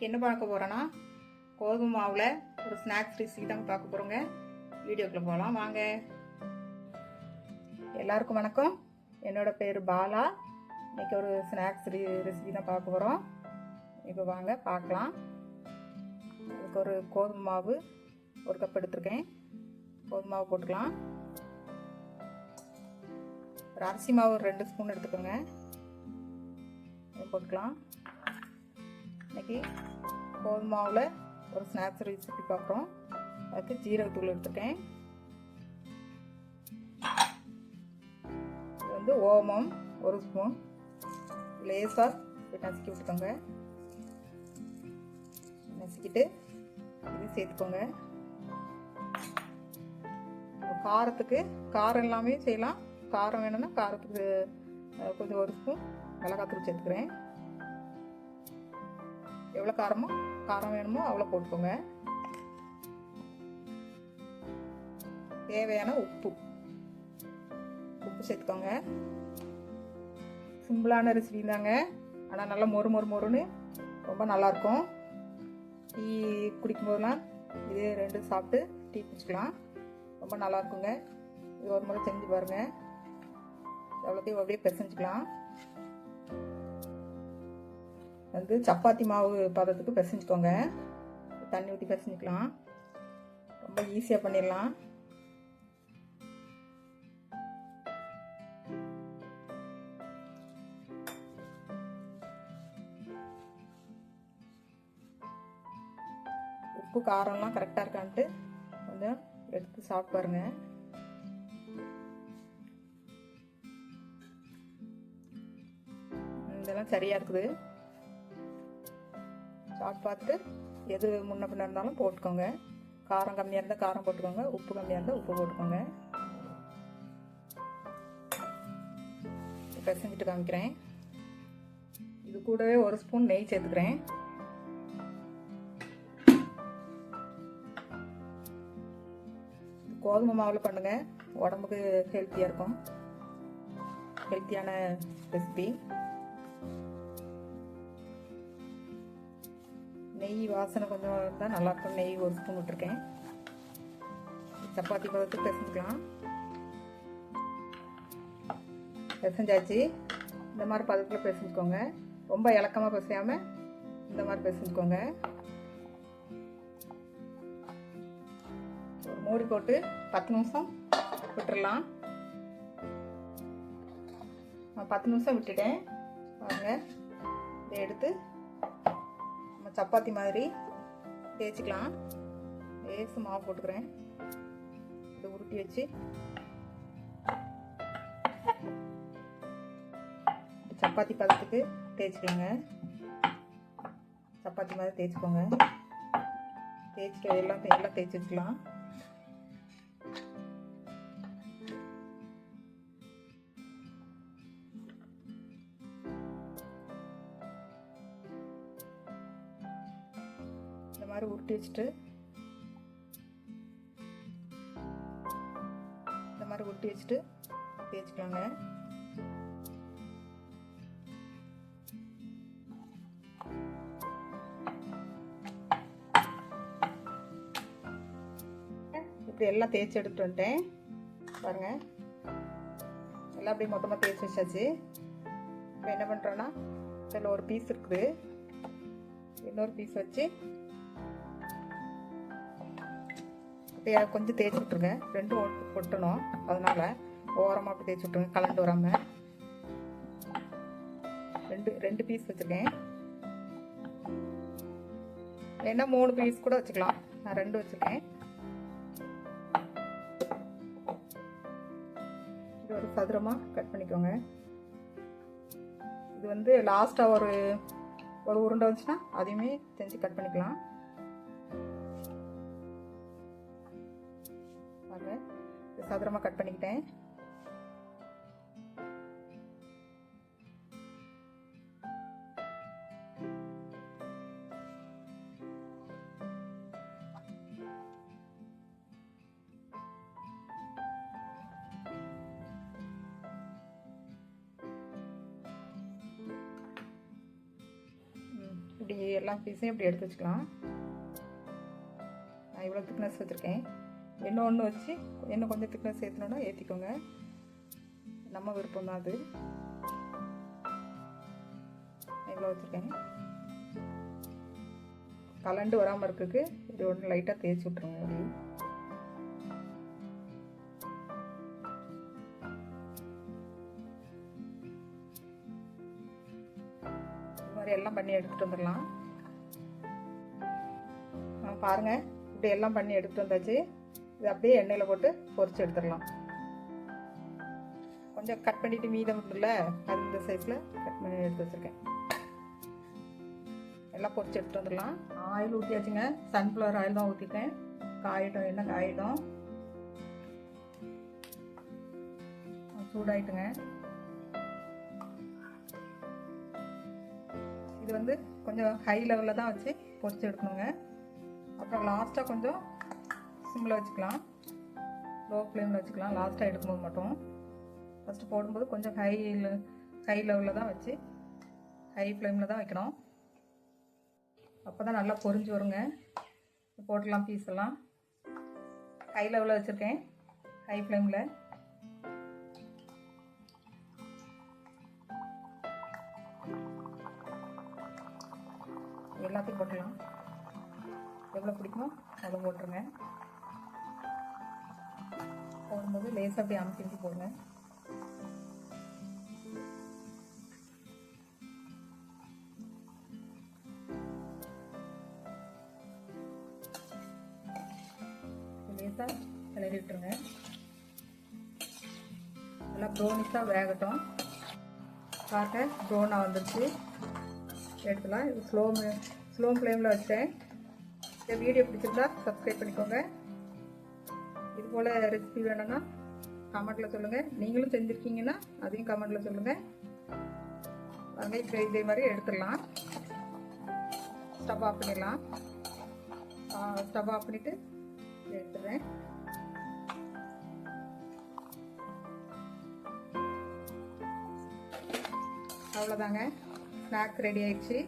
இன்றைக்கி என்ன பார்க்க போகிறோன்னா கோதுமை மாவில் ஒரு ஸ்நாக்ஸ் ரெசிபி தாங்க பார்க்க போகிறோங்க வீடியோக்குள்ளே போகலாம் வாங்க. எல்லாருக்கும் வணக்கம். என்னோடய பேர் பாலா. இன்றைக்கி ஒரு ஸ்நாக்ஸ் ரெசிபி தான் பார்க்க போகிறோம் இப்போ வாங்க பார்க்கலாம். அதுக்கு ஒரு கோதுமை மாவு ஒரு கப் எடுத்திருக்கேன். கோதுமை மாவு போட்டுக்கலாம். ஒரு அரிசி மாவு ஒரு ரெண்டு ஸ்பூன் எடுத்துக்கோங்க. போட்டுக்கலாம். இன்னைக்கு கோதுமை மாவில் ஒரு ஸ்நாக்ஸ் ரெசிபி பார்க்குறோம். அதுக்கு ஜீரகத்தூள் எடுத்துருக்கேன். இது வந்து ஓமம் ஒரு ஸ்பூன் லேசாக நசுக்கி விட்டுக்கோங்க. நசுக்கிட்டு இது சேர்த்துக்கோங்க. காரத்துக்கு காரம் எல்லாமே செய்யலாம். காரம் வேணும்னா காரத்துக்கு கொஞ்சம் ஒரு ஸ்பூன் மிளகாத்தூள் சேர்த்துக்கிறேன். எவ்வளோ காரமோ காரம் வேணுமோ அவ்வளோ போட்டுக்கோங்க. தேவையான உப்பு. உப்பு சேர்த்துக்கோங்க. சிம்பிளான ரெசிபி தாங்க. ஆனால் நல்லா மொறு மொறு மொறுன்னு ரொம்ப நல்லாயிருக்கும் டீ குடிக்கும் போதெல்லாம் ரெண்டும் ரெண்டு சாப்பிட்டு டீ குடிச்சிக்கலாம். ரொம்ப நல்லா இருக்குங்க. இது ஒரு முறை செஞ்சு பாருங்கள் எவ்வளோத்தையும் அப்படியே பிசைஞ்சுக்கலாம் வந்து சப்பாத்தி மாவு பதத்துக்கு பிசைஞ்சுக்கோங்க. தண்ணி ஊற்றி பிசைஞ்சிக்கலாம். ரொம்ப ஈஸியாக பண்ணிடலாம். உப்பு காரம்லாம் கரெக்டாக இருக்கான்ட்டு கொஞ்சம் எடுத்து சாப்பிட்டு பாருங்க. இதெல்லாம் சரியாக இருக்குது. சாப்பிட்டு பார்த்து எது முன்ன பின்ன இருந்தாலும் போட்டுக்கோங்க. காரம் கம்மியாக இருந்தால் காரம் போட்டுக்கோங்க. உப்பு கம்மியாக இருந்தால் உப்பு போட்டுக்கோங்க. பிசைஞ்சிட்டு காமிக்கிறேன். இது கூடவே ஒரு ஸ்பூன் நெய் சேர்த்துக்கிறேன். கோதுமை மாவில் பண்ணுங்கள் உடம்புக்கு ஹெல்த்தியாக இருக்கும். ஹெல்த்தியான ரெசிபி நெய் வாசனை கொஞ்சம் இருந்தால் நல்லாயிருக்கும். நெய் ஒரு ஸ்பூன் விட்டுருக்கேன். சப்பாத்தி பதத்துக்கு பிசைஞ்சுக்கலாம். பிசைஞ்சாச்சு. இந்த மாதிரி பதத்தில் பிசைஞ்சுக்கோங்க. ரொம்ப இலக்கமாக பிசையாமல் இந்த மாதிரி பிசைஞ்சுக்கோங்க. ஒரு மூடி போட்டு பத்து நிமிஷம் விட்டுறலாம். நான் பத்து நிமிஷம் விட்டுட்டேன். பாருங்கள் இதை எடுத்து சப்பாத்தி மாதிரி தேய்ச்சிக்கலாம். லேசு மாவு போட்டுக்கிறேன். இதை உருட்டி வச்சு. சப்பாத்தி பதத்துக்கு தேய்ச்சிக்கோங்க. சப்பாத்தி மாதிரி தேய்ச்சிக்கோங்க. தேய்ச்சிட்டு எல்லாம் எல்லாம் தேய்ச்சி வச்சுக்கலாம் மாதிரி உருட்டி வச்சுட்டு இந்த மாதிரி உருட்டி வச்சுட்டு தேய்ச்சிக்கலாங்க இப்படி எல்லாம் தேய்ச்சி எடுத்துட்டு வந்துட்டேன். பாருங்கள் எல்லாம் அப்படியே மொத்தமாக தேய்ச்சி வச்சாச்சு. இப்போ என்ன பண்ணுறோன்னா இதில் ஒரு பீஸ் இருக்குது. இன்னொரு பீஸ் வச்சு கொஞ்சம் தேய்ச்சி விட்ருங்க ரெண்டும் ஒட்டு ஒட்டணும். அதனால ஓரமாக அப்படி தேய்ச்சி விட்ருங்க கலண்டு வராமல் ரெண்டு ரெண்டு பீஸ் வச்சுருக்கேன். இல்லைன்னா மூணு பீஸ் கூட வச்சுக்கலாம். நான் ரெண்டு வச்சுருக்கேன். இது ஒரு சதுரமாக கட் பண்ணிக்கோங்க. இது வந்து லாஸ்ட்டாக ஒரு ஒரு உருண்டை வந்துச்சுன்னா அதையுமே செஞ்சு கட் பண்ணிக்கலாம். சதுரமாக கட் பண்ணிக்கிட்டேன். இப்படி எல்லா பீஸையும் இப்படி எடுத்து வச்சுக்கலாம். நான் இவ்வளோ திக்னஸ் வச்சுருக்கேன். இன்னும் ஒன்று வச்சு இன்னும் கொஞ்சம் திக்னஸ் சேர்த்துனோட ஏற்றிக்கோங்க நம்ம விருப்பம் தான் அது. இவ்வளோ வச்சுருக்கேன் கலண்டு வராமல் இருக்குது இது ஒன்று லைட்டாக தேய்ச்சி விட்ருங்க அப்படி மாதிரி எல்லாம் பண்ணி எடுத்துகிட்டு வந்துடலாம். ஆ, பாருங்க. இப்படி எல்லாம் பண்ணி எடுத்துட்டு வந்தாச்சு. இது அப்படியே எண்ணெயில் போட்டு பொறிச்சு எடுத்துடலாம். கொஞ்சம் கட் பண்ணிட்டு மீதம் இருக்குல்ல அது இந்த சைஸில் கட் பண்ணி எடுத்து வச்சுருக்கேன். எல்லாம் பொரிச்சு எடுத்துட்டு வந்துடலாம். ஆயில் ஊற்றியாச்சுங்க சன்ஃப்ளவர் ஆயில் தான் ஊற்றிட்டேன் காயிடும் எண்ணெய் காயிடும் சூடாயிட்டுங்க. இது வந்து கொஞ்சம் ஹை லெவலில் தான் வச்சு பொறிச்சு எடுக்கணுங்க. அப்புறம் லாஸ்ட்டாக கொஞ்சம் சிம்மில் வச்சுக்கலாம். லோ ஃப்ளேமில் வச்சுக்கலாம் லாஸ்ட்டாக எடுக்கும்போது மட்டும். ஃபஸ்ட்டு போடும்போது கொஞ்சம் ஹை ஹை லெவலில் தான் வச்சு ஹை ஃப்ளேமில் தான் வைக்கணும். அப்போ தான் நல்லா பொரிஞ்சு வருங்க. போட்டுடலாம் பீஸ் எல்லாம். ஹை லெவலில் வச்சுருக்கேன். ஹை ஃப்ளேமில் எல்லாத்தையும் போட்டலாம் எவ்வளோ பிடிக்குமோ அதை போட்டுருங்க. போடும்போது லேசாக அப்படி அமைச்சிட்டு போங்க. லேசாக கிளறி விட்டுருங்க. நல்லா ப்ரௌனிஸாக வேகட்டும். பார்க்க ப்ரௌனாக வந்துருச்சு. எடுத்துலாம் இது ஸ்லோ ஸ்லோ ஃப்ளேமில் வச்சேன் இந்த வீடியோ பிடிச்சிருந்தா சப்ஸ்கிரைப் பண்ணிக்கோங்க. இது போல் ரெசிபி வேணும்னா கமெண்ட்டில் சொல்லுங்கள் நீங்களும் செஞ்சுருக்கீங்கன்னா அதையும் கமெண்ட்டில் சொல்லுங்கள் வாங்க இப்போ இதே மாதிரி எடுத்துடலாம். ஸ்டவ் ஆஃப் பண்ணிடலாம். ஸ்டவ் ஆஃப் பண்ணிவிட்டு எடுத்துடுறேன். அவ்வளோதாங்க ஸ்நாக்ஸ் ரெடி ஆயிடுச்சு.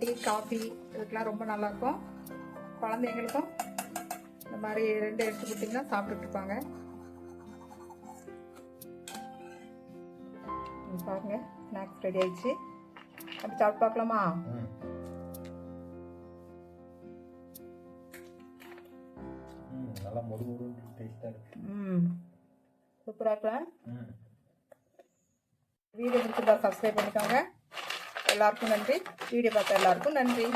டீ காஃபி இதுக்கெலாம் ரொம்ப நல்லாயிருக்கும் குழந்தைங்களுக்கும் இந்த மாதிரி ரெண்டு எடுத்து கொடுத்தீங்கன்னா சாப்பிட்டுட்டு இருப்பாங்க பாருங்க ஸ்நாக்ஸ் ரெடி ஆயிடுச்சு. அப்படி சாப்பிட்டு பார்க்கலாமா? நல்லா மொறு மொறுன்னு டேஸ்ட்டாக இருக்கு. ம் சூப்பராக இருக்கிறேன் ம். வீடியோ பிடிச்சிருந்தா சப்ஸ்கிரைப் பண்ணிக்கோங்க. எல்லாருக்கும் நன்றி. வீடியோ பார்த்த எல்லாருக்கும் நன்றி.